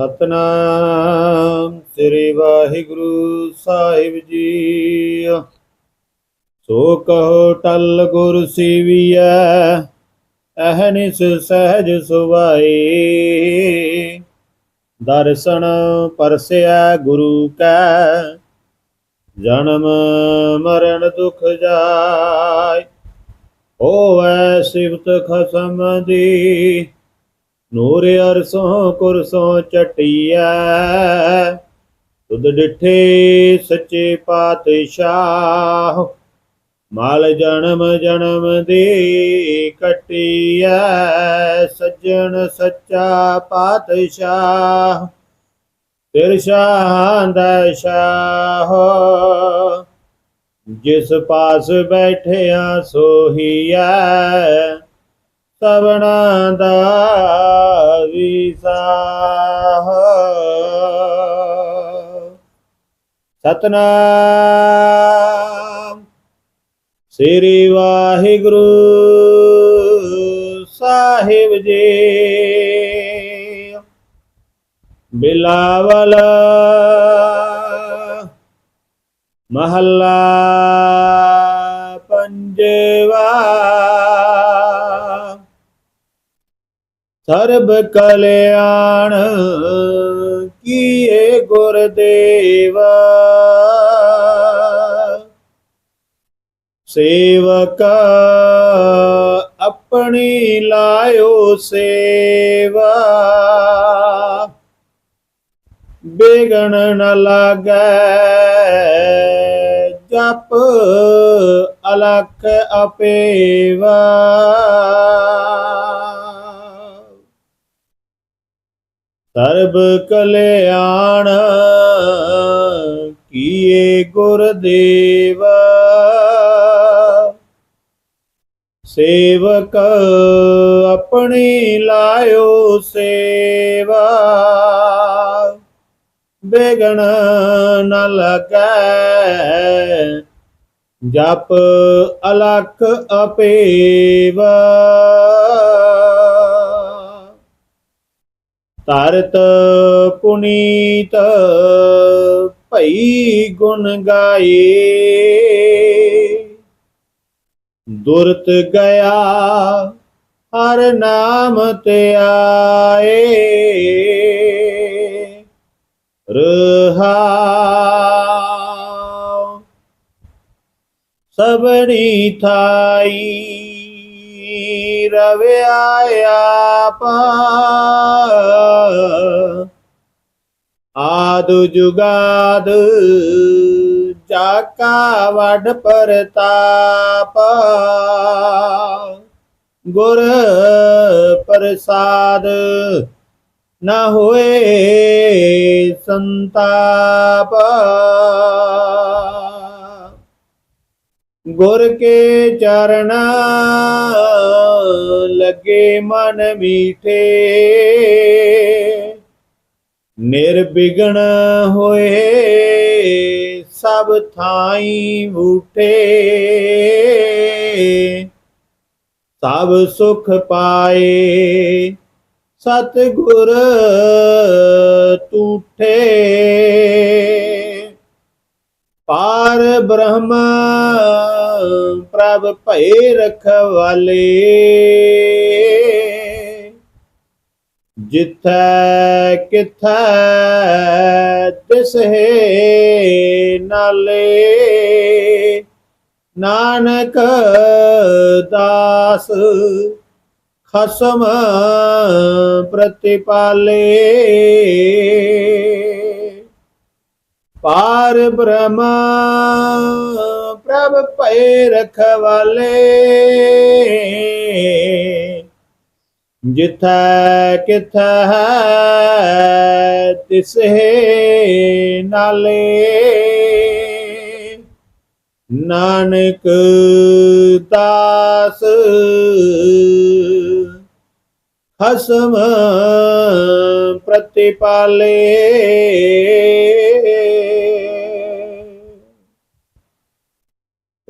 ਸਤਨਾਮ ਸ੍ਰੀ ਵਾਹਿਗੁਰੂ ਸਾਹਿਬ ਜੀ। ਸੋ ਕਹੋ ਟਲ ਗੁਰ ਸੀਵੀਐ ਅਹਨਿਸ ਸਹਿਜ ਸੁਭਾਈ। ਦਰਸ਼ਨ ਪਰਸਿਆ ਗੁਰੂ ਕੈ, ਜਨਮ ਮਰਨ ਦੁਖ ਜਾਇ। ਹੋਵੈ ਸਿਵਤ ਖਸਮ ਦੀ ਨੂਰ ਅਰਸੋਂ ਕੁਰਸੋਂ ਚਟਿਐ ਤੁਧ ਡਿਠੇ ਸੱਚੇ ਪਾਤਸ਼ਾਹ, ਮਾਲ ਜਨਮ ਜਨਮ ਦੀ ਕਟਿਐ। ਸੱਜਣ ਸੱਚਾ ਪਾਤਸ਼ਾਹ ਤੇਰ ਸ਼ਾਹ ਦਾ ਸ਼ਾਹ। ਜਿਸ ਪਾਸ ਬੈਠਿਆ ਸੋਹੀਐ ਸਵਣਾ ਦਾ ਵਿਸਾਹ ਸਤਨਾਮ। ਸ੍ਰੀ ਵਾਹਿਗੁਰੂ ਸਾਹਿਬ ਜੀ। ਬਿਲਾਵਲ ਮਹੱਲਾ ਪੰਜਵਾ ਸਰਬ ਕਲਿਆਣ ਕੀਏ ਗੁਰਦੇਵ। ਸੇਵਕ ਆਪਣੀ ਲਾਇਓ ਸੇਵਾ। ਬੇਗਣ ਨ ਲਾਗੈ ਜਪ ਅਲਖ ਅਪੇਵਾ। ਸਰਬ ਕਲਿਆਣ ਕੀਏ ਗੁਰਦੇਵ ਸੇਵਕ ਆਪਣੀ ਲਾਇਓ ਸੇਵਾ। ਬੇਗਣ ਨ ਲੱਗੈ ਜਪ ਅਲਖ ਅਪੇਵਾ। ਤਰਤ ਪੁਨੀਤ ਭਈ ਗੁਣ ਗਾਏ। ਦੁਰਤ ਗਿਆ ਹਰ ਨਾਮ ਤੇ ਆਏ। ਰਹਾ ਸਬਣੀ ਥਾਈ। ਰਵਿਆ ਆਪ। ਆਦ ਜੁਗਾਦ ਜਾਕਾ ਵਡ ਪ੍ਰਤਾਪ। ਗੁਰ ਪ੍ਰਸਾਦ ਨਾ ਹੋਏ ਸੰਤਾਪ। ਗੁਰ ਕੇ ਚਰਨ ਲੱਗੇ ਮਨ ਮੀਠੇ। ਨਿਰਬਿਗਣ ਹੋਏ ਸਭ ਥਾਈ ਬੂਠੇ ਸਭ ਸੁਖ ਪਾਏ ਸਤ ਗੁਰ ਤੂਠੇ। ਪਾਰ ਬ੍ਰਹਮ ਪ੍ਰਭ ਭਏ ਰਖਵਾਲੇ। ਜਿਥੈ ਕਿਥੈ ਤਿਸ ਨਾਲੇ। ਨਾਨਕ ਦਾਸ ਖਸਮ ਪ੍ਰਤਿਪਾਲੇ। ਪਾਰ ਬ੍ਰਹਮ ਪ੍ਰਭ ਭਏ ਰਖਵਾਲੇ ਜਿਥੈ ਕਿਥੈ ਤਿਸਹਿ ਨਾਲੇ। ਨਾਨਕ ਦਾਸ ਖਸਮ ਪ੍ਰਤਿਪਾਲੇ।